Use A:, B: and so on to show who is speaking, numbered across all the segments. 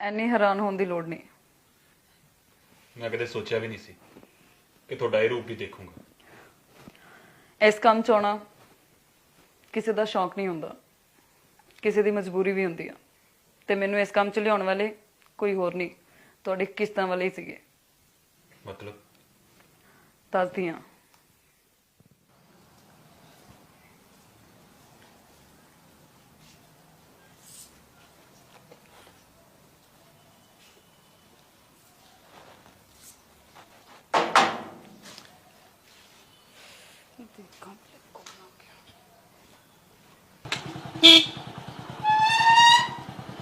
A: ਐਨੀ ਹੈਰਾਨ ਹੋਣ ਦੀ ਲੋੜ ਨਹੀਂ।
B: ਮੈਂ ਕਦੇ ਸੋਚਿਆ ਵੀ ਨਹੀਂ ਸੀ ਕਿ ਤੁਹਾਡਾ ਇਹ ਰੂਪ ਵੀ ਦੇਖੂੰਗਾ।
A: ਇਸ ਕੰਮ ਚ ਆਉਣਾ ਕਿਸੇ ਦਾ ਸ਼ੌਂਕ ਨਹੀਂ ਹੁੰਦਾ ਕਿਸੇ ਦੀ ਮਜਬੂਰੀ ਵੀ ਹੁੰਦੀ ਆ। ਤੇ ਮੈਨੂੰ ਇਸ ਕੰਮ ਚ ਲਿਆਉਣ ਵਾਲੇ ਕੋਈ ਹੋਰ ਨਹੀਂ ਤੁਹਾਡੇ ਕਿਸ਼ਤਾਂ ਵਾਲੇ ਹੀ ਸੀਗੇ।
B: ਮਤਲਬ?
A: ਦੱਸਦੀ ਹਾਂ।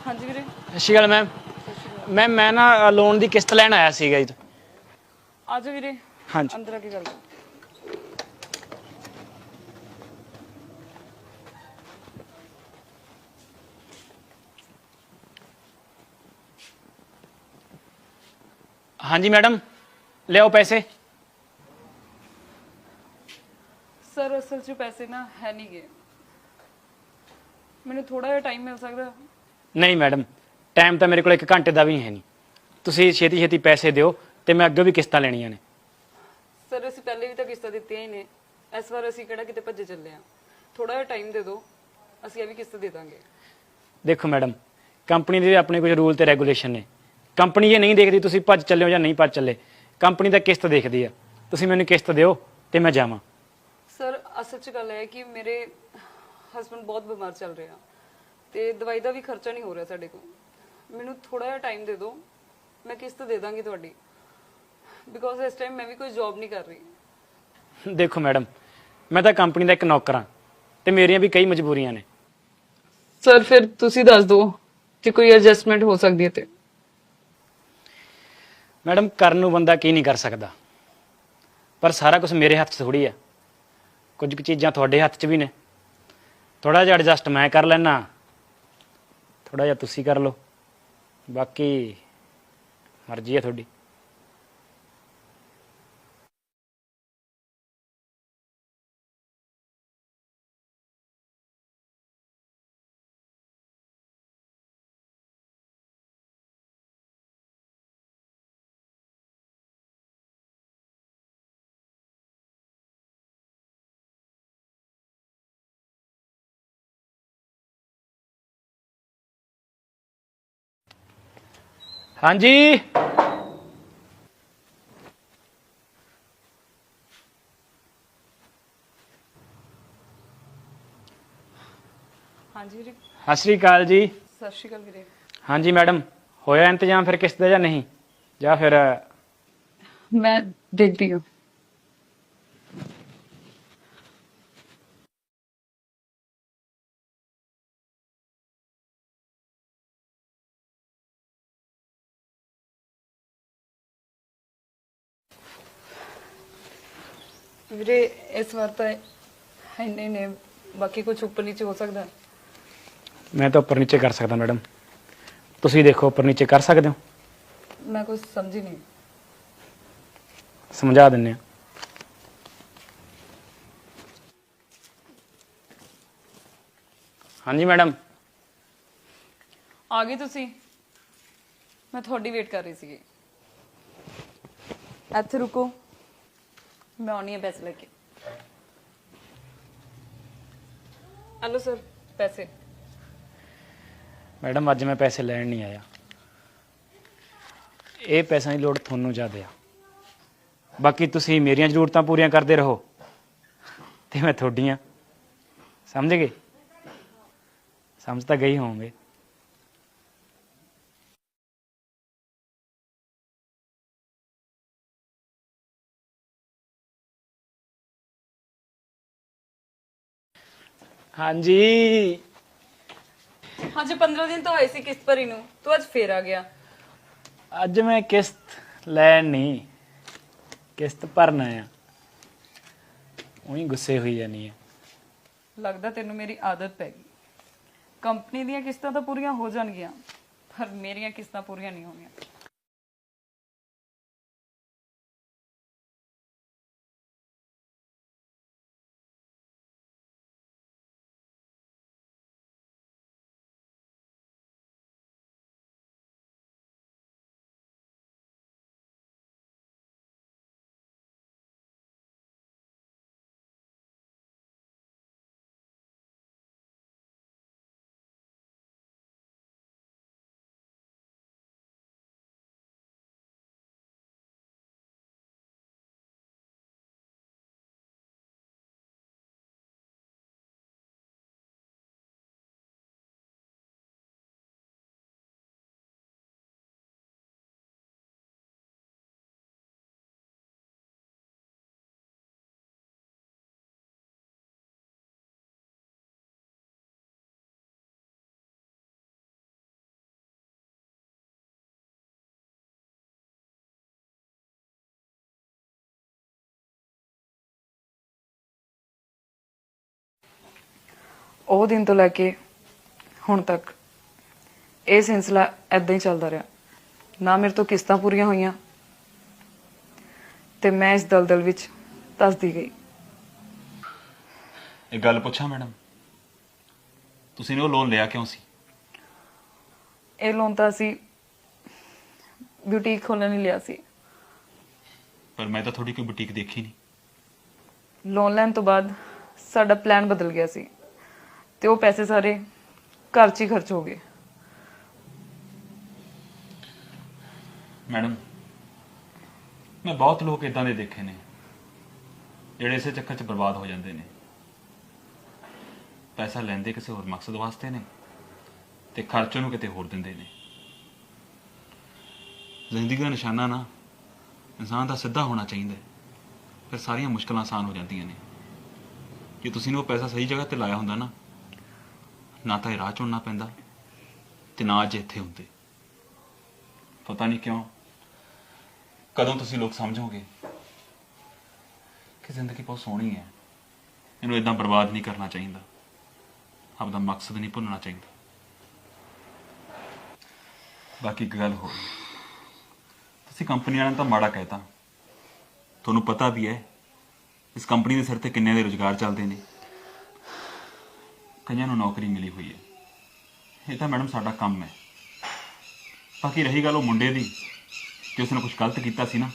A: ਹਾਂਜੀ ਵੀਰੇ।
C: ਸਤਿ ਸ਼੍ਰੀ ਅਕਾਲ ਮੈਮ। ਮੈਮ ਮੈਂ ਨਾ ਲੋਨ ਦੀ ਕਿਸ਼ਤ ਲੈਣ ਆਇਆ ਸੀਗਾ ਜੀ।
A: ਆਜੋ ਵੀਰੇ।
C: ਹਾਂਜੀ।
A: ਅੰਦਰ ਆ ਕੇ ਗੱਲ ਕਰੋ।
C: ਹਾਂਜੀ ਮੈਡਮ ਲਿਆਓ ਪੈਸੇ
A: ਸਰ ਅਸਲ 'ਚ ਪੈਸੇ ਨਾ ਹੈ ਨਹੀਂ ਗਏ ਮੈਨੂੰ ਥੋੜਾ ਜਿਹਾ ਟਾਈਮ ਮਿਲ ਸਕਦਾ?
C: ਨਹੀਂ ਮੈਡਮ ਟਾਈਮ ਤਾਂ ਮੇਰੇ ਕੋਲ 1 ਘੰਟੇ ਦਾ ਵੀ ਹੈ ਨਹੀਂ ਤੁਸੀਂ ਛੇਤੀ ਛੇਤੀ ਪੈਸੇ ਦਿਓ ਤੇ ਮੈਂ ਅੱਗੇ ਵੀ ਕਿਸ਼ਤਾਂ ਲੈਣੀਆਂ ਨੇ।
A: ਸਰ ਅਸੀਂ ਪਹਿਲੇ ਵੀ ਤਾਂ ਕਿਸ਼ਤਾਂ ਦਿੱਤੀਆਂ ਹੀ ਨੇ। ਇਸ ਵਾਰ ਅਸੀਂ ਕਿਹੜਾ ਕਿਤੇ ਭੱਜੇ ਚੱਲੇ ਆ ਥੋੜਾ ਜਿਹਾ ਟਾਈਮ ਦੇ ਦਿਓ। ਅਸੀਂ ਇਹ ਵੀ ਕਿਸ਼ਤ ਦੇ ਦਾਂਗੇ।
C: ਦੇਖੋ ਮੈਡਮ ਕੰਪਨੀ ਦੇ ਆਪਣੇ ਕੁਝ ਰੂਲ ਤੇ ਰੈਗੂਲੇਸ਼ਨ ਨੇ। ਕੰਪਨੀ ਇਹ ਨਹੀਂ ਦੇਖਦੀ ਤੁਸੀਂ ਭੱਜ ਚੱਲੇ ਹੋ ਜਾਂ ਨਹੀਂ ਭੱਜ ਚੱਲੇ। ਕੰਪਨੀ ਤਾਂ ਕਿਸ਼ਤ ਦੇਖਦੀ ਆ। ਤੁਸੀਂ ਮੈਨੂੰ ਕਿਸ਼ਤ ਦਿਓ ਤੇ ਮੈਂ ਜਾਵਾਂ।
A: ਸਰ ਅਸਲ 'ਚ ਗੱਲ ਹੈ ਕਿ ਮੇਰੇ ਹਸਬੰਡ ਬਹੁਤ ਬਿਮਾਰ ਚੱਲ ਰਹੇ ਆ ਤੇ ਦਵਾਈ ਦਾ ਵੀ ਖਰਚਾ ਨਹੀਂ ਹੋ ਰਿਹਾ ਸਾਡੇ ਕੋਲ। ਮੈਨੂੰ ਥੋੜਾ ਜਿਹਾ ਟਾਈਮ ਦੇ ਦਿਓ ਮੈਂ ਕਿਸ਼ਤ ਦੇ ਦਾਂਗੀ ਤੁਹਾਡੀ। ਬਿਕੋਜ਼ ਇਸ ਟਾਈਮ ਮੈਂ ਵੀ ਕੋਈ ਜੌਬ ਨਹੀਂ ਕਰ ਰਹੀ।
C: ਦੇਖੋ ਮੈਡਮ ਮੈਂ ਤਾਂ ਕੰਪਨੀ ਦਾ ਇੱਕ ਨੌਕਰ ਹਾਂ ਤੇ ਮੇਰੀਆਂ ਵੀ ਕਈ ਮਜਬੂਰੀਆਂ ਨੇ।
A: ਸਰ ਫਿਰ ਤੁਸੀਂ ਦੱਸ ਦਿਓ ਕਿ ਕੋਈ ਐਡਜਸਟਮੈਂਟ ਹੋ ਸਕਦੀ ਹੈ ਤੇ।
C: ਮੈਡਮ ਕਰਨ ਨੂੰ ਬੰਦਾ ਕੀ ਨਹੀਂ ਕਰ ਸਕਦਾ। ਪਰ ਸਾਰਾ ਕੁਝ ਮੇਰੇ ਹੱਥ 'ਚ ਥੋੜੀ ਆ। ਕੁਝ ਕੁ ਚੀਜ਼ਾਂ ਤੁਹਾਡੇ ਹੱਥ 'ਚ ਵੀ ਨੇ। ਥੋੜਾ ਜਿਹਾ ਐਡਜਸਟ ਮੈਂ ਕਰ ਲੈਣਾ ਥੋੜਾ ਜਿਹਾ ਤੁਸੀਂ ਕਰ ਲਓ। ਬਾਕੀ ਮਰਜ਼ੀ ਹੈ ਤੁਹਾਡੀ। ਹਾਂਜੀ
A: ਹਾਂਜੀ ਵੀਰੇ
C: ਸਤਿ ਸ਼੍ਰੀ ਅਕਾਲ ਜੀ
A: ਸਤਿ ਸ਼੍ਰੀ ਅਕਾਲ ਵੀਰੇ
C: ਹਾਂਜੀ ਮੈਡਮ ਹੋਇਆ ਇੰਤਜ਼ਾਮ ਫਿਰ ਕਿਸ਼ਤ ਦਾ ਜਾਂ ਨਹੀਂ ਜਾਂ ਫਿਰ
A: ਮੈਂ ਦੇਖਦੀ ਹਾਂ ਵੀਰੇ ਇਸ ਵਾਰ ਤਾਂ ਇੰਨੇ ਨੇ ਬਾਕੀ ਕੁਝ ਉੱਪਰ ਨੀਚੇ ਹੋ ਸਕਦਾ। ਹੈ।
C: ਮੈਂ ਤਾਂ ਉੱਪਰ ਨੀਚੇ ਕਰ ਸਕਦਾ ਮੈਡਮ। ਤੁਸੀਂ ਦੇਖੋ ਉੱਪਰ ਨੀਚੇ ਕਰ ਸਕਦੇ ਹੋ?
A: ਮੈਂ ਕੁਝ ਸਮਝੀ ਨਹੀਂ।
C: ਸਮਝਾ ਦਿੰਨੇ ਆ ਹਾਂਜੀ ਮੈਡਮ।
A: ਆ ਗਏ ਤੁਸੀਂ। ਮੈਂ ਤੁਹਾਡੀ ਵੇਟ ਕਰ ਰਹੀ ਸੀਗੀ। ਇੱਥੇ ਰੁਕੋ। ਮੈਂ ਆਉਣੀ ਹੈ ਪੈਸੇ ਲੈ ਕੇ। ਹਲੋ ਸਰ ਪੈਸੇ।
C: ਮੈਡਮ ਅੱਜ ਮੈਂ ਪੈਸੇ ਲੈਣ ਨਹੀਂ ਆਇਆ। ਇਹ ਪੈਸਿਆਂ ਦੀ ਲੋੜ ਤੁਹਾਨੂੰ ਜ਼ਿਆਦਾ ਆ। ਬਾਕੀ ਤੁਸੀਂ ਮੇਰੀਆਂ ਜ਼ਰੂਰਤਾਂ ਪੂਰੀਆਂ ਕਰਦੇ ਰਹੋ। ਤੇ ਮੈਂ ਤੁਹਾਡੀਆਂ। ਸਮਝ ਗਏ? ਸਮਝ ਤਾਂ ਗਈ ਹੋਵੋਗੇ। ਹਾਂਜੀ।
A: ਅੱਜ 15 ਦਿਨ ਤੋਂ ਹੋਏ ਸੀ ਕਿਸ਼ਤ ਭਰੀ ਨੂੰ ਤੂੰ ਅੱਜ ਫੇਰ ਆ ਗਿਆ।
C: ਅੱਜ ਮੈਂ ਕਿਸ਼ਤ ਲੈਣ ਨਹੀਂ ਕਿਸ਼ਤ ਭਰਨਾ ਆ ਉਹੀ ਗੁੱਸੇ ਹੋਈ ਜਾਨੀ ਹੈ
A: ਲੱਗਦਾ ਤੈਨੂੰ ਮੇਰੀ ਆਦਤ ਪੈ ਗਈ। ਕੰਪਨੀ ਦੀਆਂ ਕਿਸ਼ਤਾਂ ਤਾਂ ਪੂਰੀਆਂ ਹੋ ਜਾਣਗੀਆਂ ਪਰ ਮੇਰੀਆਂ ਕਿਸ਼ਤਾਂ ਪੂਰੀਆਂ ਨਹੀਂ ਹੋਣੀਆਂ ਉਹ ਦਿਨ ਤੋਂ ਲੈ ਕੇ ਹੁਣ ਤੱਕ ਇਹ ਸਿਲਸਿਲਾ ਐਦਾਂ ਹੀ ਚੱਲਦਾ ਰਿਹਾ। ਨਾ ਮੇਰੇ ਤੋਂ ਕਿਸ਼ਤਾਂ ਪੂਰੀਆਂ ਹੋਈਆਂ ਤੇ ਮੈਂ ਇਸ ਦਲਦਲ ਵਿੱਚ ਧੱਸਦੀ ਗਈ।
B: ਇੱਕ ਗੱਲ ਪੁੱਛਾਂ ਮੈਡਮ? ਤੁਸੀਂ ਨੇ ਉਹ ਲੋਨ ਲਿਆ ਕਿਉਂ ਸੀ?
A: ਇਹ ਲੋਨ ਤਾਂ ਅਸੀਂ ਬਿਊਟੀਕ ਖੋਲਣ ਲਈ ਲਿਆ ਸੀ।
B: ਪਰ ਮੈਂ ਤਾਂ ਤੁਹਾਡੀ ਕੋਈ ਬੁਟੀਕ ਦੇਖੀ ਨਹੀਂ।
A: ਲੋਨ ਲੈਣ ਤੋਂ ਬਾਅਦ ਸਾਡਾ ਪਲਾਨ ਬਦਲ ਗਿਆ ਸੀ। ਤੇ ਉਹ ਪੈਸੇ ਸਾਰੇ ਘਰ 'ਚ ਹੀ ਖਰਚ ਹੋ ਗਏ।
B: ਮੈਡਮ, ਮੈਂ ਬਹੁਤ ਲੋਕ ਇਦਾਂ ਦੇ ਦੇਖੇ ਨੇ, ਜਿਹੜੇ ਇਸੇ ਚੱਕਰ 'ਚ ਬਰਬਾਦ ਹੋ ਜਾਂਦੇ ਨੇ। ਪੈਸਾ ਲੈਂਦੇ ਕਿਸੇ ਹੋਰ ਮਕਸਦ ਵਾਸਤੇ ਨੇ ਤੇ ਖਰਚ ਨੂੰ ਕਿਤੇ ਹੋਰ ਦਿੰਦੇ ਨੇ। ਜ਼ਿੰਦਗੀ ਦਾ ਨਿਸ਼ਾਨਾ ਨਾ, ਇਨਸਾਨ ਦਾ ਸਿੱਧਾ ਹੋਣਾ ਚਾਹੀਦਾ ਹੈ। ਫਿਰ ਸਾਰੀਆਂ ਮੁਸ਼ਕਲਾਂ ਆਸਾਨ ਹੋ ਜਾਂਦੀਆਂ ਨੇ। ਜੇ ਤੁਸੀਂ ਨੇ ਉਹ ਪੈਸਾ ਸਹੀ ਜਗ੍ਹਾ ਤੇ ਲਾਇਆ ਹੁੰਦਾ ਨਾ ਨਾ ਤਾਂ ਇਹ ਰਾਹ ਚੁਣਨਾ ਪੈਂਦਾ ਤੇ ਨਾ ਅੱਜ ਇੱਥੇ ਹੁੰਦੇ। ਪਤਾ ਨਹੀਂ ਕਿਉਂ? ਕਦੋਂ ਤੁਸੀਂ ਲੋਕ ਸਮਝੋਗੇ ਕਿ ਜ਼ਿੰਦਗੀ ਬਹੁਤ ਸੋਹਣੀ ਹੈ? ਇਹਨੂੰ ਇਦਾਂ ਬਰਬਾਦ ਨਹੀਂ ਕਰਨਾ ਚਾਹੀਦਾ। ਆਪਦਾ ਮਕਸਦ ਨਹੀਂ ਭੁੱਲਣਾ ਚਾਹੀਦਾ। ਬਾਕੀ ਇੱਕ ਗੱਲ ਹੋਰ। ਤੁਸੀਂ ਕੰਪਨੀ ਵਾਲਿਆਂ ਨੂੰ ਤਾਂ ਮਾੜਾ ਕਹਿਤਾ। ਤੁਹਾਨੂੰ ਪਤਾ ਵੀ ਹੈ, ਇਸ ਕੰਪਨੀ ਦੇ ਸਿਰ ਤੇ ਕਿੰਨੇ ਦੇ ਰੁਜ਼ਗਾਰ ਚੱਲਦੇ ਨੇ। ਕਈਆਂ ਨੂੰ ਨੌਕਰੀ ਮਿਲੀ ਹੋਈ ਹੈ। ਇਹ ਤਾਂ ਮੈਡਮ ਸਾਡਾ ਕੰਮ ਹੈ। ਬਾਕੀ ਰਹੀ ਗੱਲ ਉਹ ਮੁੰਡੇ ਦੀ ਕਿ ਉਸਨੇ ਕੁਝ ਗਲਤ ਕੀਤਾ ਸੀ ਨਾ,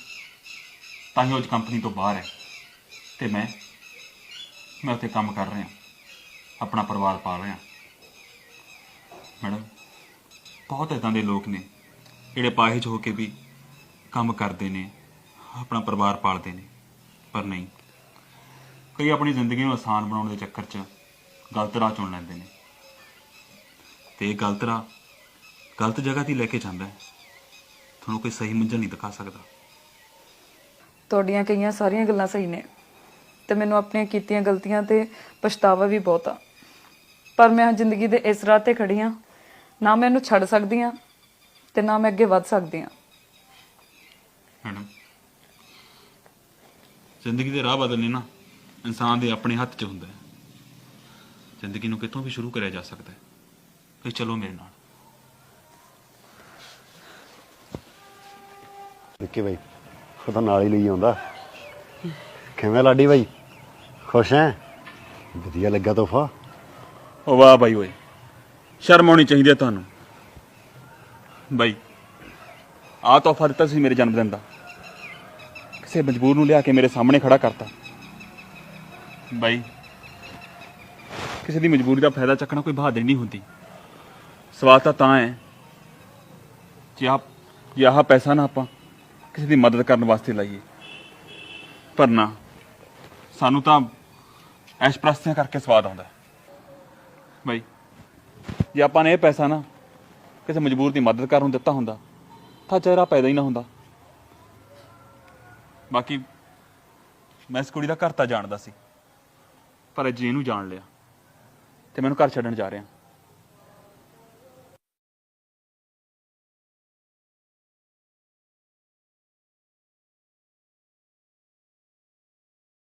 B: ਤਾਂ ਹੀ ਉਹ ਕੰਪਨੀ ਤੋਂ ਬਾਹਰ ਹੈ। ਤੇ ਮੈਂ ਮੈਂ ਉੱਥੇ ਕੰਮ ਕਰ ਰਿਹਾ, ਆਪਣਾ ਪਰਿਵਾਰ ਪਾਲ ਰਿਹਾ। ਮੈਡਮ, ਬਹੁਤ ਇਦਾਂ ਦੇ ਲੋਕ ਨੇ, ਜਿਹੜੇ ਪਾਹਿਜ ਹੋ ਕੇ ਵੀ ਕੰਮ ਕਰਦੇ ਨੇ, ਆਪਣਾ ਪਰਿਵਾਰ ਪਾਲਦੇ ਨੇ। ਪਰ ਨਹੀਂ, ਕਈ ਆਪਣੀ ਜ਼ਿੰਦਗੀ ਨੂੰ ਆਸਾਨ ਬਣਾਉਣ ਦੇ ਚੱਕਰ 'ਚ ਗਲਤ ਰਾਹ ਚੁਣ ਲੈਂਦੇ ਨੇ। ਤੇ ਇਹ ਗਲਤ ਰਾਹ ਗਲਤ ਜਗ੍ਹਾ ਤੇ ਲੈ ਕੇ ਜਾਂਦਾ ਹੈ। ਤੁਹਾਨੂੰ ਕੋਈ ਸਹੀ ਮੰਜ਼ਿਲ ਨਹੀਂ ਦਿਖਾ ਸਕਦਾ।
A: ਤੁਹਾਡੀਆਂ ਕਈਆਂ ਸਾਰੀਆਂ ਗੱਲਾਂ ਸਹੀ ਨੇ ਤੇ ਮੈਨੂੰ ਆਪਣੀਆਂ ਕੀਤੀਆਂ ਗਲਤੀਆਂ ਤੇ ਪਛਤਾਵਾ ਵੀ ਬਹੁਤ ਆ। ਪਰ ਮੈਂ ਜ਼ਿੰਦਗੀ ਦੇ ਇਸ ਰਾਹ ਤੇ ਖੜੀ ਆ ਨਾ ਮੈਂ ਇਹਨੂੰ ਛੱਡ ਸਕਦੀ ਆ ਤੇ ਨਾ ਮੈਂ ਅੱਗੇ ਵੱਧ ਸਕਦੀ ਆ
B: ਮੈਡਮ ਜ਼ਿੰਦਗੀ ਦੇ ਰਾਹ ਬਦਲਨੇ ਨਾ ਇਨਸਾਨ ਦੇ ਆਪਣੇ ਹੱਥ 'ਚ ਹੁੰਦਾ ਹੈ। ਜ਼ਿੰਦਗੀ ਨੂੰ ਕਿਤੋਂ ਵੀ ਸ਼ੁਰੂ ਕਰਿਆ ਜਾ ਸਕਦਾ ਹੈ। ਫਿਰ ਚਲੋ ਮੇਰੇ ਨਾਲ।
D: ਵਿੱਕੀ ਬਾਈ ਉਹ ਤਾਂ ਨਾਲ ਹੀ ਲਈ ਆਉਂਦਾ। ਕਿਵੇਂ ਲਾਡੀ ਬਾਈ? ਖੁਸ਼ ਹੈ? ਵਧੀਆ ਲੱਗਾ ਤੋਹਫਾ।
B: ਓ ਵਾਹ ਬਾਈ ਓਏ ਸ਼ਰਮ ਆਉਣੀ ਚਾਹੀਦੀ ਹੈ ਤੁਹਾਨੂੰ। ਬਾਈ ਆ ਤੋਹਫਾ ਦਿੱਤਾ ਸੀ ਮੇਰੇ ਜਨਮ ਦਿਨ ਦਾ। ਕਿਸੇ ਮਜਬੂਰ ਨੂੰ ਲਿਆ ਕੇ ਮੇਰੇ ਸਾਹਮਣੇ ਖੜਾ ਕਰਤਾ। ਬਾਈ ਕਿਸੇ ਦੀ ਮਜਬੂਰੀ ਦਾ ਫਾਇਦਾ ਚੱਕਣਾ ਕੋਈ ਬਹਾਦਰੀ ਨਹੀਂ ਹੁੰਦੀ। ਸਵਾਦ ਤਾਂ ਤਾਂ ਹੈ ਕਿ ਆਪ ਜੇ ਆਹ ਪੈਸਾ ਨਾ ਆਪਾਂ ਕਿਸੇ ਦੀ ਮਦਦ ਕਰਨ ਵਾਸਤੇ ਲਾਈਏ। ਪਰ ਨਾ, ਸਾਨੂੰ ਤਾਂ ਐਸ਼ ਪ੍ਰਸਤੀਆਂ ਕਰਕੇ ਸਵਾਦ ਆਉਂਦਾ ਬਈ, ਜੇ ਆਪਾਂ ਨੇ ਇਹ ਪੈਸਾ ਨਾ ਕਿਸੇ ਮਜਬੂਰ ਦੀ ਮਦਦ ਕਰਨ ਨੂੰ ਦਿੱਤਾ ਹੁੰਦਾ, ਤਾਂ ਚਿਹਰਾ ਪੈਦਾ ਹੀ ਨਾ ਹੁੰਦਾ। ਬਾਕੀ, ਮੈਂ ਇਸ ਕੁੜੀ ਦਾ ਘਰ ਤਾਂ ਜਾਣਦਾ ਸੀ, ਪਰ ਅਜੇ ਇਹਨੂੰ ਜਾਣ ਲਿਆ। ਤੇ ਮੈਨੂੰ ਘਰ ਛੱਡਣ ਜਾ ਰਿਹਾ।